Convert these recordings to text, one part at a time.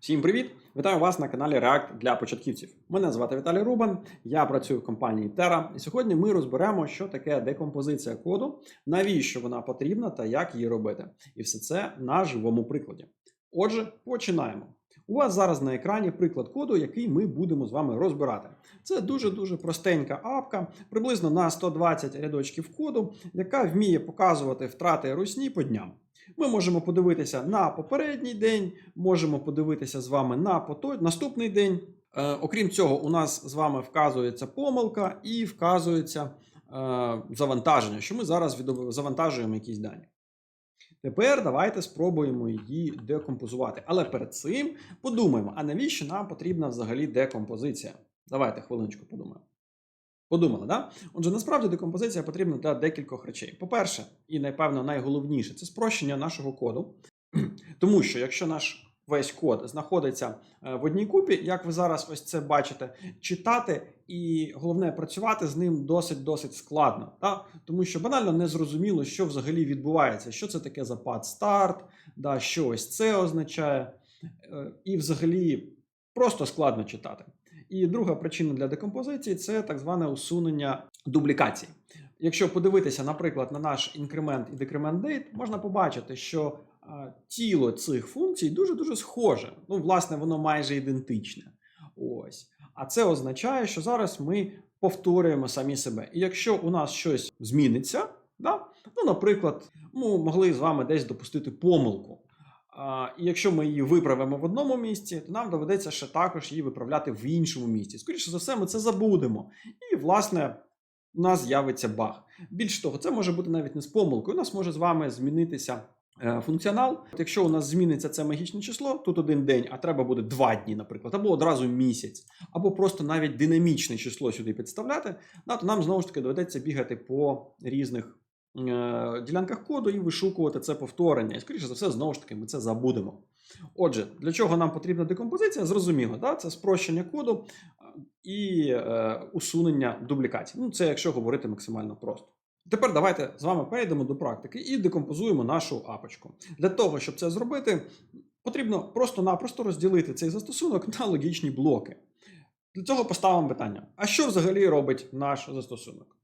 Всім привіт! Вітаю вас на каналі React для початківців. Мене звати Віталій Рубан, я працюю в компанії Terra, і сьогодні ми розберемо, що таке декомпозиція коду, навіщо вона потрібна та як її робити. І все це на живому прикладі. Отже, починаємо. У вас зараз на екрані приклад коду, який ми будемо з вами розбирати. Це дуже-дуже простенька апка, приблизно на 120 рядочків коду, яка вміє показувати втрати русні по дням. Ми можемо подивитися на попередній день, можемо подивитися з вами на наступний день. Е, окрім цього, у нас з вами вказується помилка і вказується е, завантаження, що ми зараз завантажуємо якісь дані. Тепер давайте спробуємо її декомпозувати. Але перед цим подумаємо, а навіщо нам потрібна взагалі декомпозиція? Давайте хвилиночку подумаємо. Подумали, да? Отже, насправді декомпозиція потрібна для декількох речей. По-перше, і напевно найголовніше це спрощення нашого коду. Тому що якщо наш весь код знаходиться е, в одній купі, як ви зараз ось це бачите, читати і головне працювати з ним досить досить складно. Да? Тому що банально не зрозуміло, що взагалі відбувається, що це таке за пад старт, да, що ось це означає, Е, і взагалі просто складно читати. І друга причина для декомпозиції це так зване усунення дублікацій. Якщо подивитися, наприклад, на наш інкремент і декремент date, можна побачити, що а, тіло цих функцій дуже-дуже схоже. Ну, власне, воно майже ідентичне. Ось. А це означає, що зараз ми повторюємо самі себе. І якщо у нас щось зміниться, да? ну, наприклад, ми могли з вами десь допустити помилку. І якщо ми її виправимо в одному місці, то нам доведеться ще також її виправляти в іншому місці. Скоріше за все, ми це забудемо. І, власне, у нас з'явиться баг. Більш того, це може бути навіть не з помилкою. У нас може з вами змінитися е, функціонал. Якщо у нас зміниться це магічне число, тут один день, а треба буде два дні, наприклад, або одразу місяць, або просто навіть динамічне число сюди підставляти, то нам знову ж таки доведеться бігати по різних ділянках коду і вишукувати це повторення. І, скоріше за все, знову ж таки, ми це забудемо. Отже, для чого нам потрібна декомпозиція? Зрозуміло, да? це спрощення коду е, і е, усунення дублікацій. Ну, це якщо говорити максимально просто. Тепер давайте з вами перейдемо до практики і декомпозуємо нашу апочку. Для того, щоб це зробити, потрібно просто-напросто розділити цей застосунок на логічні блоки. Для цього поставимо питання: а що взагалі робить наш застосунок?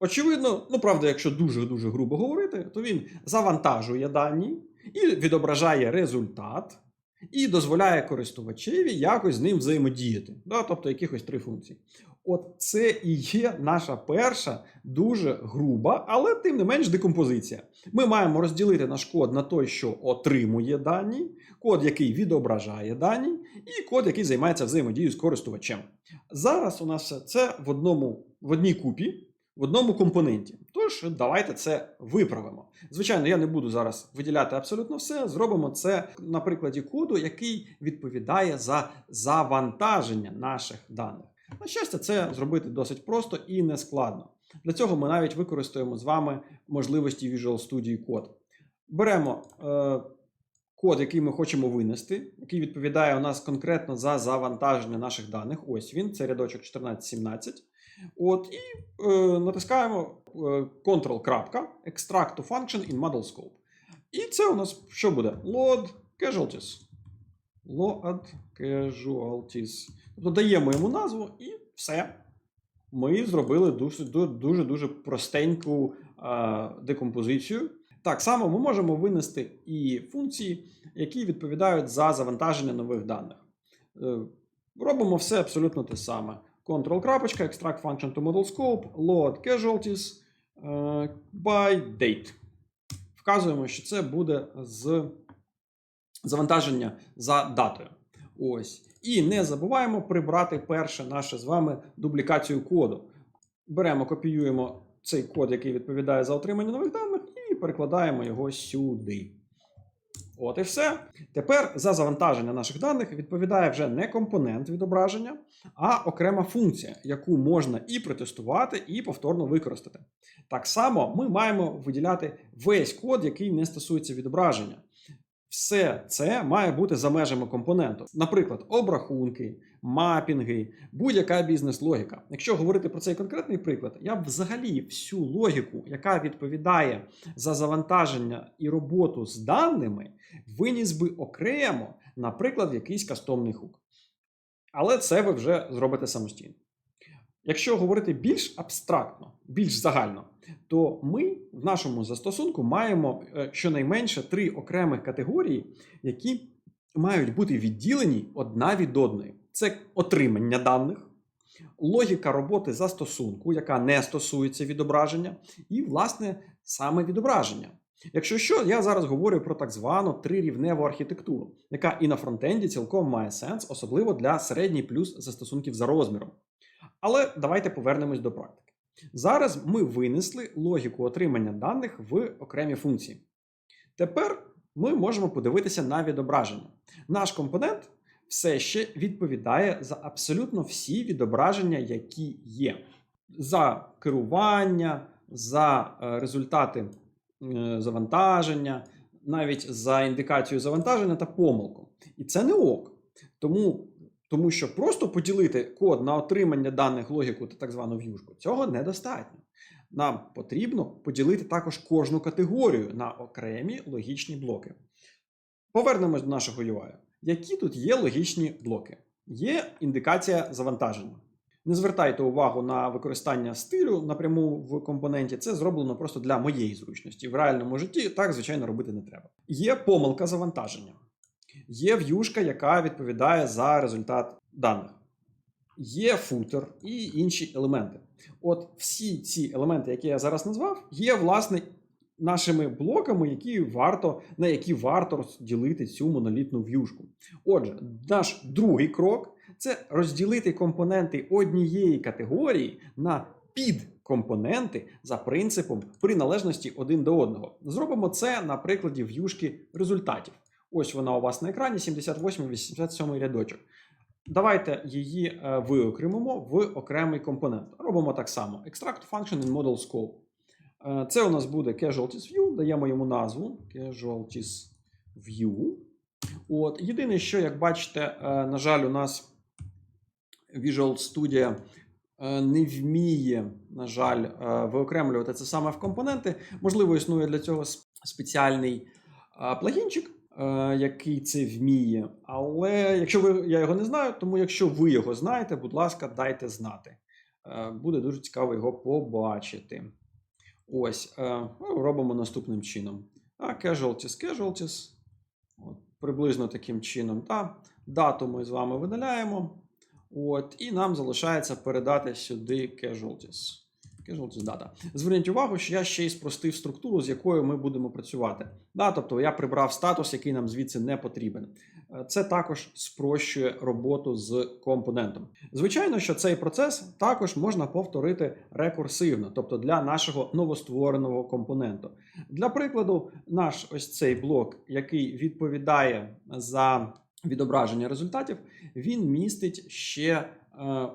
Очевидно, ну правда, якщо дуже-дуже грубо говорити, то він завантажує дані і відображає результат, і дозволяє користувачеві якось з ним взаємодіяти. Да? Тобто якихось три функції. От це і є наша перша дуже груба, але тим не менш декомпозиція. Ми маємо розділити наш код на той, що отримує дані, код, який відображає дані, і код, який займається взаємодією з користувачем. Зараз у нас все це в одному в одній купі в одному компоненті. Тож давайте це виправимо. Звичайно, я не буду зараз виділяти абсолютно все. Зробимо це на прикладі коду, який відповідає за завантаження наших даних. На щастя, це зробити досить просто і не складно. Для цього ми навіть використаємо з вами можливості Visual Studio Code. Беремо е, код, який ми хочемо винести, який відповідає у нас конкретно за завантаження наших даних. Ось він, це рядочок 1417. От, І е, натискаємо е, Ctrl. Extract to function in model scope. І це у нас що буде? Load casualties. Load casualties. Тобто даємо йому назву і все. Ми зробили дуже-дуже простеньку е, декомпозицію. Так само ми можемо винести і функції, які відповідають за завантаження нових даних. Е, робимо все абсолютно те саме. Ctrl крапочка, extract function to model scope, load casualties uh, by date. Вказуємо, що це буде з завантаження за датою. Ось. І не забуваємо прибрати перше наше з вами дублікацію коду. Беремо, копіюємо цей код, який відповідає за отримання нових даних, і перекладаємо його сюди. От і все. Тепер за завантаження наших даних відповідає вже не компонент відображення, а окрема функція, яку можна і протестувати, і повторно використати. Так само ми маємо виділяти весь код, який не стосується відображення. Все це має бути за межами компоненту. Наприклад, обрахунки, мапінги, будь-яка бізнес-логіка. Якщо говорити про цей конкретний приклад, я б взагалі всю логіку, яка відповідає за завантаження і роботу з даними, виніс би окремо, наприклад, якийсь кастомний хук. Але це ви вже зробите самостійно. Якщо говорити більш абстрактно, більш загально, то ми в нашому застосунку маємо е, щонайменше три окремих категорії, які мають бути відділені одна від одної. Це отримання даних, логіка роботи застосунку, яка не стосується відображення, і, власне, саме відображення. Якщо що, я зараз говорю про так звану трирівневу архітектуру, яка і на фронтенді цілком має сенс, особливо для середній плюс застосунків за розміром. Але давайте повернемось до практики. Зараз ми винесли логіку отримання даних в окремі функції. Тепер ми можемо подивитися на відображення. Наш компонент все ще відповідає за абсолютно всі відображення, які є. За керування, за е, результати е, завантаження, навіть за індикацію завантаження та помилку. І це не ок. Тому тому що просто поділити код на отримання даних логіку та так звану в'юшку цього недостатньо. Нам потрібно поділити також кожну категорію на окремі логічні блоки. Повернемось до нашого UI. Які тут є логічні блоки? Є індикація завантаження. Не звертайте увагу на використання стилю напряму в компоненті, це зроблено просто для моєї зручності. В реальному житті так, звичайно, робити не треба. Є помилка завантаження. Є в'юшка, яка відповідає за результат даних. Є футер і інші елементи. От всі ці елементи, які я зараз назвав, є, власне, нашими блоками, які варто, на які варто розділити цю монолітну в'юшку. Отже, наш другий крок це розділити компоненти однієї категорії на підкомпоненти за принципом приналежності один до одного. Зробимо це на прикладі в'юшки результатів. Ось вона у вас на екрані 78-87 рядочок. Давайте її е, виокремимо в окремий компонент. Робимо так само: Extract function in model scope. Е, Це у нас буде Casualties View, даємо йому назву Casualties View. От. Єдине, що, як бачите, е, на жаль, у нас Visual Studio не вміє, на жаль, виокремлювати це саме в компоненти. Можливо, існує для цього спеціальний плагінчик, який це вміє. Але якщо ви я його не знаю, тому якщо ви його знаєте, будь ласка, дайте знати. Е, Буде дуже цікаво його побачити. Ось, е, ну, робимо наступним чином. А, casualties, casualties. От, приблизно таким чином. Та, дату ми з вами видаляємо. От, і нам залишається передати сюди casualties. Casualties data. Зверніть увагу, що я ще й спростив структуру, з якою ми будемо працювати. Да, тобто я прибрав статус, який нам звідси не потрібен. Е, Це також спрощує роботу з компонентом. Звичайно, що цей процес також можна повторити рекурсивно, тобто для нашого новоствореного компоненту. Для прикладу, наш ось цей блок, який відповідає за відображення результатів, він містить ще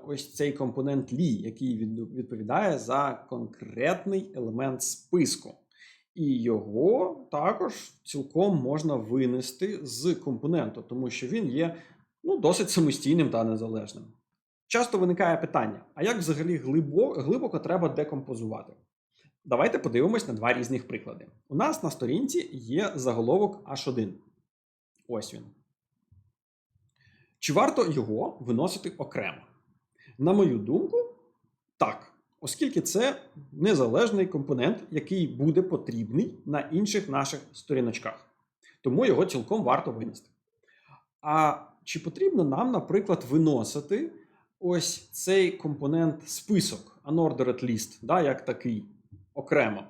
ось цей компонент лі, який відповідає за конкретний елемент списку. І його також цілком можна винести з компоненту, тому що він є ну, досить самостійним та незалежним. Часто виникає питання: а як взагалі глибо, глибоко треба декомпозувати? Давайте подивимось на два різних приклади. У нас на сторінці є заголовок H1. Ось він. Чи варто його виносити окремо? На мою думку, так. Оскільки це незалежний компонент, який буде потрібний на інших наших сторіночках. Тому його цілком варто винести. А чи потрібно нам, наприклад, виносити ось цей компонент список, unordered list, да, як такий окремо?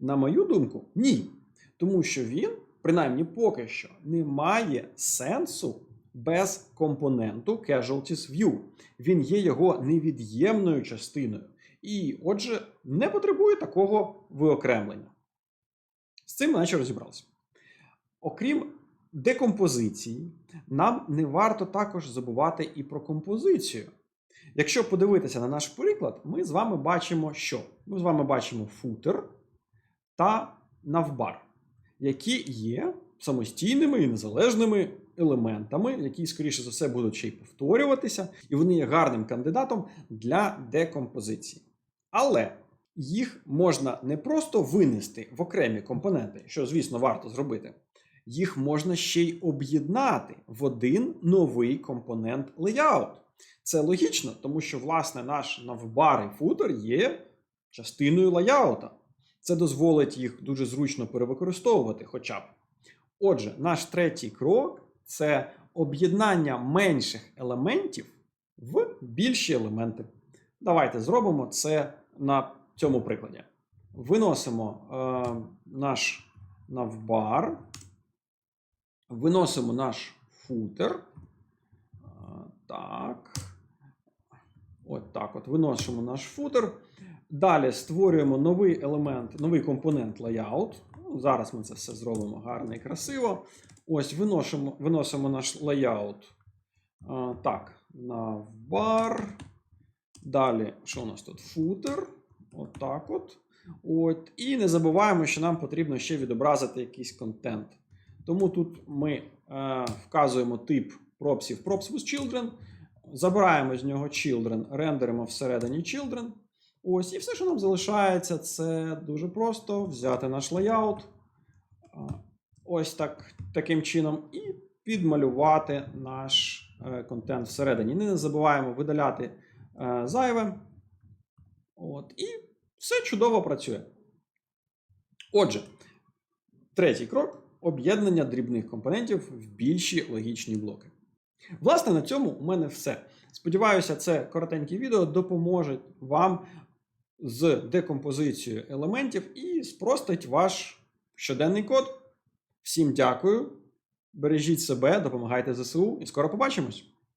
На мою думку, ні. Тому що він, принаймні поки що, не має сенсу без компоненту Casualties View. Він є його невід'ємною частиною. І, отже, не потребує такого виокремлення. З цим ми наче розібралися. Окрім декомпозиції, нам не варто також забувати і про композицію. Якщо подивитися на наш приклад, ми з вами бачимо, що ми з вами бачимо футер та навбар. які є самостійними і незалежними елементами, які, скоріше за все, будуть ще й повторюватися, і вони є гарним кандидатом для декомпозиції. Але їх можна не просто винести в окремі компоненти, що, звісно, варто зробити. Їх можна ще й об'єднати в один новий компонент layout. Це логічно, тому що, власне, наш навбар і футер є частиною лаяута. Це дозволить їх дуже зручно перевикористовувати хоча б. Отже, наш третій крок це об'єднання менших елементів в більші елементи. Давайте зробимо це на цьому прикладі. Виносимо е, наш навбар, виносимо наш футер. Е, так. От так от. Виносимо наш футер. Далі створюємо новий елемент, новий компонент layout. Зараз ми це все зробимо гарно і красиво. Ось виносимо, виносимо наш layout. А, так, на var. Далі, що у нас тут? Футер. от, от. От. І не забуваємо, що нам потрібно ще відобразити якийсь контент. Тому тут ми е, вказуємо тип пропсів props with children. Забираємо з нього children, рендеримо всередині children. Ось, і все, що нам залишається, це дуже просто взяти наш лейаут. а, Ось так, таким чином, і підмалювати наш е, контент всередині. Не забуваємо видаляти е, зайве. От, і все чудово працює. Отже, третій крок об'єднання дрібних компонентів в більші логічні блоки. Власне, на цьому у мене все. Сподіваюся, це коротеньке відео допоможе вам з декомпозицією елементів і спростить ваш щоденний код. Всім дякую. Бережіть себе, допомагайте ЗСУ і скоро побачимось!